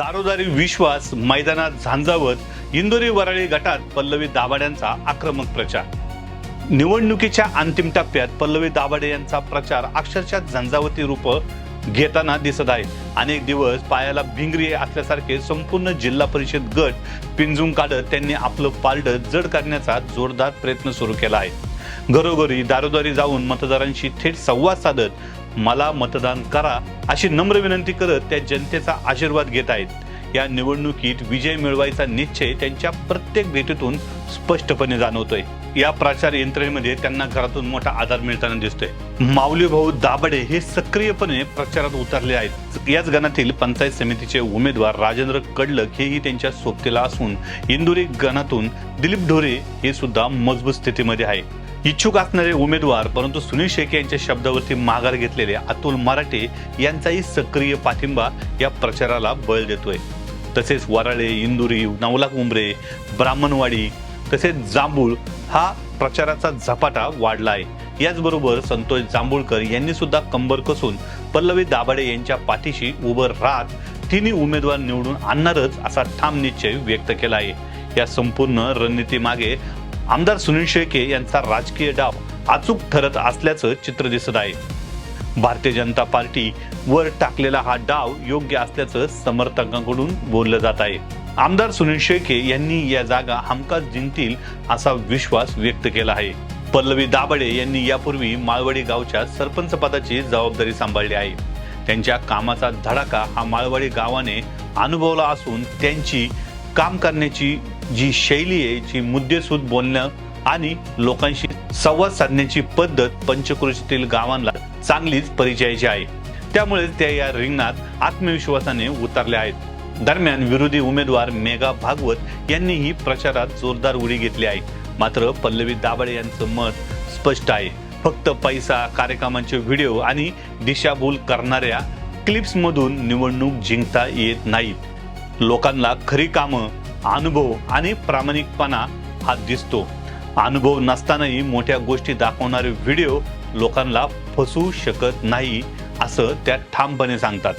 दारोदारी विश्वास मैदानात झांजावत इंदोरी वराळी गटात पल्लवी दाभाड्यांचा आक्रमक प्रचार. निवडणुकीच्या अंतिम टप्प्यात पल्लवी दाभाडे यांचा प्रचार अक्षरशः झंझावती रूप घेताना दिसत आहे. अनेक दिवस पायाला भिंगरी असल्यासारखे संपूर्ण जिल्हा परिषद गट पिंजून काढत त्यांनी आपलं पारडं जड करण्याचा जोरदार प्रयत्न सुरू केला आहे. घरोघरी दारोदारी जाऊन मतदारांशी थेट संवाद साधत मला मतदान करा अशी नम्र विनंती करत त्या जनतेचा आशीर्वाद घेत आहेत. या निवडणुकीत विजय मिळवायचा निश्चय त्यांच्या प्रत्येक भेटीतून स्पष्टपणे जाणवतोय. या प्रचार यंत्रणेमध्ये त्यांना घरातून मोठा आधार मिळताना दिसतोय. माऊली भाऊ दाबडे हे सक्रियपणे प्रचारात उतरले आहेत. याच गणातील पंचायत समितीचे उमेदवार राजेंद्र कडलक हेही त्यांच्या सोबतीला असून इंदुरी गणातून दिलीप ढोरे हे सुद्धा मजबूत स्थितीमध्ये आहे. इच्छुक असणारे उमेदवार परंतु सुनील शेखे यांच्या शब्दावरती माघार घेतलेले अतुल मराठे यांचाही सक्रिय पाठिंबा या प्रचाराला बळ देतोय. तसेच वराळे इंदुरी नवला उंबरे ब्राह्मणवाडी तसेच जांभूळ हा प्रचाराचा झपाटा वाढला आहे. याचबरोबर संतोष जांभूळकर यांनी सुद्धा कंबर कसून पल्लवी दाभाडे यांच्या पाठीशी उभं राहत तिन्ही उमेदवार निवडून आणणारच असा ठाम निश्चय व्यक्त केला आहे. या संपूर्ण रणनीतीमागे आमदार सुनील शेळके यांचा राजकीय डाव अचूक ठरत असल्याचं चित्र दिसत आहे. भारतीय जनता पार्टी वर टाकलेला हा डाव योग्य असल्याचं समर्थकांकडून बोललं जात आहे. आमदार सुनील शेळके यांनी या जागा हमखास जिंकतील असा विश्वास व्यक्त केला आहे. पल्लवी दाबडे यांनी यापूर्वी माळवाडी गावच्या सरपंच पदाची जबाबदारी सांभाळली आहे. त्यांच्या कामाचा धडाका हा माळवाडी गावाने अनुभवला असून त्यांची काम करण्याची जी शैली आहे जी मुद्देसूद बोलणं आणि लोकांशी संवाद साधण्याची पद्धत पंचक्रोशीतील गावांना चांगलीच परिचयाची आहे. त्यामुळे त्या या रिंगणात आत्मविश्वासाने उतरल्या आहेत. दरम्यान विरोधी उमेदवार मेघा भागवत यांनीही प्रचारात जोरदार उडी घेतली आहे. मात्र पल्लवी दाभाडे यांचं मत स्पष्ट आहे. फक्त पैसा कार्यक्रमांचे व्हिडिओ आणि दिशाभूल करणाऱ्या क्लिप्समधून निवडणूक जिंकता येत नाहीत लोकांना खरी कामं अनुभव आणि प्रामाणिकपणा हा दिसतो. अनुभव नसतानाही मोठ्या गोष्टी दाखवणारे व्हिडिओ लोकांना फसवू शकत नाही असं त्या ठामपणे सांगतात.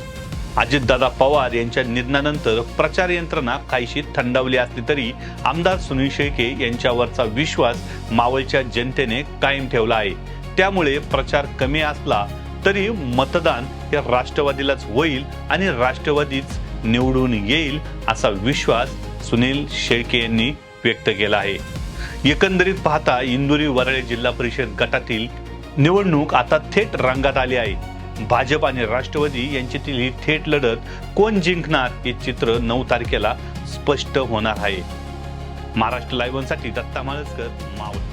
अजितदादा पवार यांच्या निधनानंतर प्रचार यंत्रणा काहीशी थंडावली असली तरी आमदार सुनील शेळके यांच्यावरचा विश्वास मावळच्या जनतेने कायम ठेवला आहे. त्यामुळे प्रचार कमी असला तरी मतदान हे राष्ट्रवादीलाच होईल आणि राष्ट्रवादीच निवडून येईल असा विश्वास सुनील शेळके यांनी व्यक्त केला आहे. एकंदरीत पाहता इंदुरी वराळे जिल्हा परिषद गटातील निवडणूक आता थेट रंगात आली आहे. भाजप आणि राष्ट्रवादी यांच्यातील ही थेट लढत कोण जिंकणार हे चित्र नऊ तारखेला स्पष्ट होणार आहे. महाराष्ट्र लाईव्हसाठी दत्ता माळसकर मावळ.